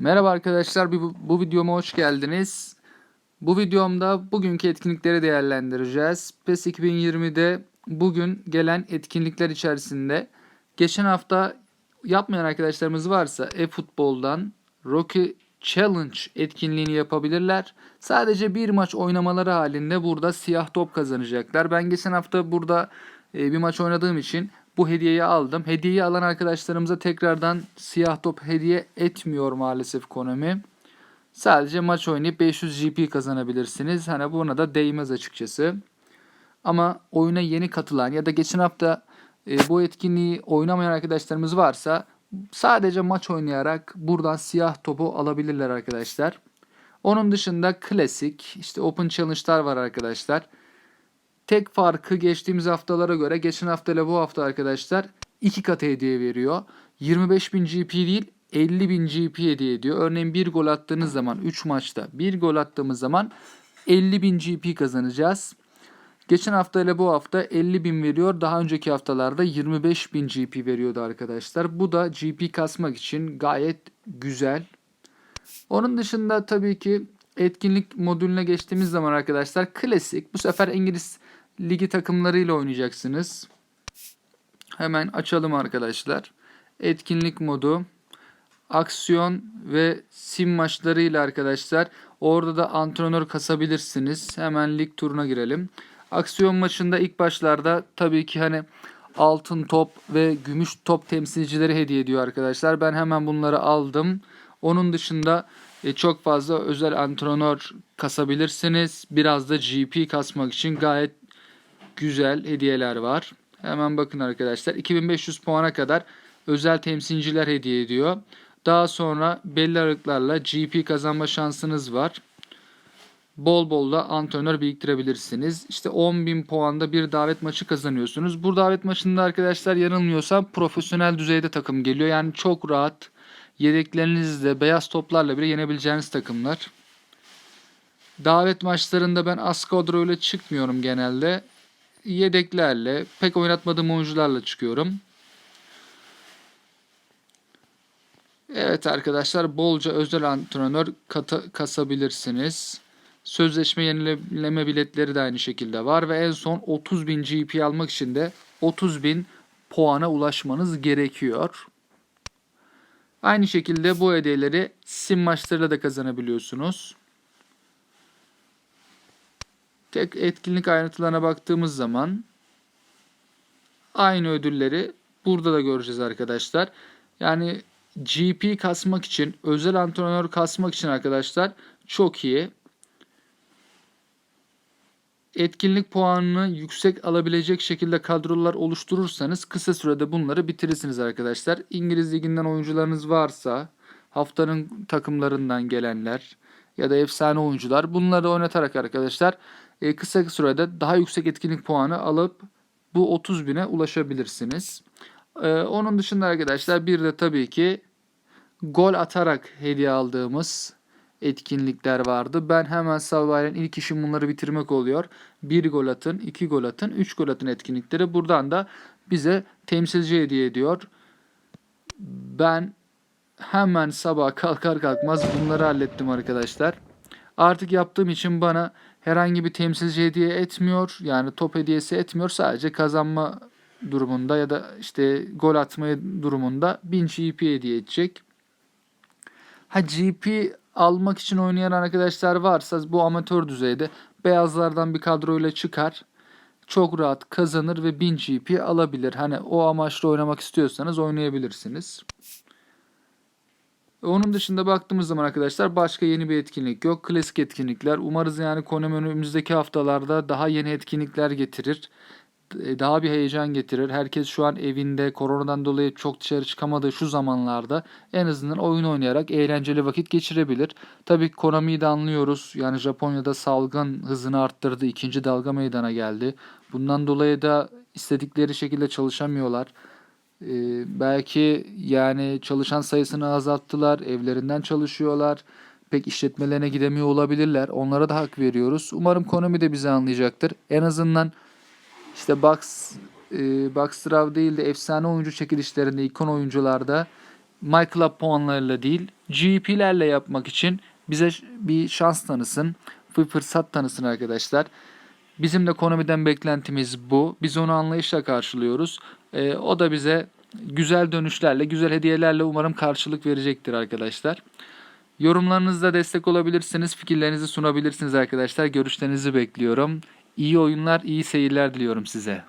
Merhaba arkadaşlar, bu, videoma hoş geldiniz. Bu videomda bugünkü etkinlikleri değerlendireceğiz. PES 2020'de bugün gelen etkinlikler içerisinde geçen hafta yapmayan arkadaşlarımız varsa eFootball'dan Rocky Challenge etkinliğini yapabilirler. Sadece bir maç oynamaları halinde burada siyah top kazanacaklar. Ben geçen hafta burada e, bir maç oynadığım için bu hediyeyi aldım. Hediyeyi alan arkadaşlarımıza tekrardan siyah top hediye etmiyor maalesef Konami. Sadece maç oynayıp 500 GP kazanabilirsiniz. Hani buna da değmez açıkçası. Ama oyuna yeni katılan ya da geçen hafta e, bu etkinliği oynamayan arkadaşlarımız varsa sadece maç oynayarak buradan siyah topu alabilirler arkadaşlar. Onun dışında klasik işte Open Challenge'lar var arkadaşlar. Tek farkı geçtiğimiz haftalara göre geçen hafta ile bu hafta arkadaşlar iki kat hediye veriyor. 25.000 GP değil 50.000 GP hediye ediyor. Örneğin bir gol attığınız zaman 3 maçta bir gol attığımız zaman 50.000 GP kazanacağız. Geçen hafta ile bu hafta 50.000 veriyor. Daha önceki haftalarda 25.000 GP veriyordu arkadaşlar. Bu da GP kasmak için gayet güzel. Onun dışında tabii ki etkinlik modülüne geçtiğimiz zaman arkadaşlar klasik. Bu sefer İngiliz ligi takımlarıyla oynayacaksınız. Hemen açalım arkadaşlar. Etkinlik modu, aksiyon ve sim maçlarıyla arkadaşlar. Orada da antrenör kasabilirsiniz. Hemen lig turuna girelim. Aksiyon maçında ilk başlarda tabii ki hani altın top ve gümüş top temsilcileri hediye ediyor arkadaşlar. Ben hemen bunları aldım. Onun dışında e, çok fazla özel antrenör kasabilirsiniz. Biraz da GP kasmak için gayet güzel hediyeler var. Hemen bakın arkadaşlar 2500 puana kadar özel temsilciler hediye ediyor. Daha sonra belli aralıklarla GP kazanma şansınız var. Bol bol da antrenör biriktirebilirsiniz. İşte 10.000 puanda bir davet maçı kazanıyorsunuz. Bu davet maçında arkadaşlar yanılmıyorsam profesyonel düzeyde takım geliyor. Yani çok rahat yedeklerinizle beyaz toplarla bile yenebileceğiniz takımlar. Davet maçlarında ben az kadroyla çıkmıyorum genelde. Yedeklerle, pek oynatmadığım oyuncularla çıkıyorum. Evet arkadaşlar bolca özel antrenör kata, kasabilirsiniz. Sözleşme yenileme biletleri de aynı şekilde var ve en son 30.000 GP almak için de 30.000 puana ulaşmanız gerekiyor. Aynı şekilde bu hediyeleri sim maçlarıyla da kazanabiliyorsunuz. Tek etkinlik ayrıntılarına baktığımız zaman aynı ödülleri burada da göreceğiz arkadaşlar. Yani GP kasmak için, özel antrenör kasmak için arkadaşlar çok iyi. Etkinlik puanını yüksek alabilecek şekilde kadrolar oluşturursanız kısa sürede bunları bitirirsiniz arkadaşlar. İngiliz liginden oyuncularınız varsa haftanın takımlarından gelenler ya da efsane oyuncular bunları oynatarak arkadaşlar e, kısa sürede daha yüksek etkinlik puanı alıp bu 30 bine ulaşabilirsiniz. E, onun dışında arkadaşlar bir de tabii ki gol atarak hediye aldığımız etkinlikler vardı. Ben hemen sabahleyin ilk işim bunları bitirmek oluyor. Bir gol atın, iki gol atın, üç gol atın etkinlikleri. Buradan da bize temsilci hediye ediyor. Ben hemen sabah kalkar kalkmaz bunları hallettim arkadaşlar. Artık yaptığım için bana herhangi bir temsilci hediye etmiyor. Yani top hediyesi etmiyor. Sadece kazanma durumunda ya da işte gol atmayı durumunda 1000 GP hediye edecek. Ha GP almak için oynayan arkadaşlar varsa bu amatör düzeyde beyazlardan bir kadroyla çıkar. Çok rahat kazanır ve 1000 GP alabilir. Hani o amaçla oynamak istiyorsanız oynayabilirsiniz. Onun dışında baktığımız zaman arkadaşlar başka yeni bir etkinlik yok. Klasik etkinlikler. Umarız yani Konami önümüzdeki haftalarda daha yeni etkinlikler getirir. E, daha bir heyecan getirir. Herkes şu an evinde koronadan dolayı çok dışarı çıkamadığı şu zamanlarda en azından oyun oynayarak eğlenceli vakit geçirebilir. Tabii Konami'yi de anlıyoruz. Yani Japonya'da salgın hızını arttırdı. ikinci dalga meydana geldi. Bundan dolayı da istedikleri şekilde çalışamıyorlar. Ee, belki yani çalışan sayısını azalttılar, evlerinden çalışıyorlar. Pek işletmelerine gidemiyor olabilirler. Onlara da hak veriyoruz. Umarım Konami de bizi anlayacaktır. En azından işte Box, e, Boxtrav değil de efsane oyuncu çekilişlerinde, ikon oyuncularda My Club puanlarıyla değil GP'lerle yapmak için bize bir şans tanısın, bir fırsat tanısın arkadaşlar. Bizim de Konami'den beklentimiz bu. Biz onu anlayışla karşılıyoruz. Ee, o da bize güzel dönüşlerle, güzel hediyelerle umarım karşılık verecektir arkadaşlar. Yorumlarınızda destek olabilirsiniz, fikirlerinizi sunabilirsiniz arkadaşlar. Görüşlerinizi bekliyorum. İyi oyunlar, iyi seyirler diliyorum size.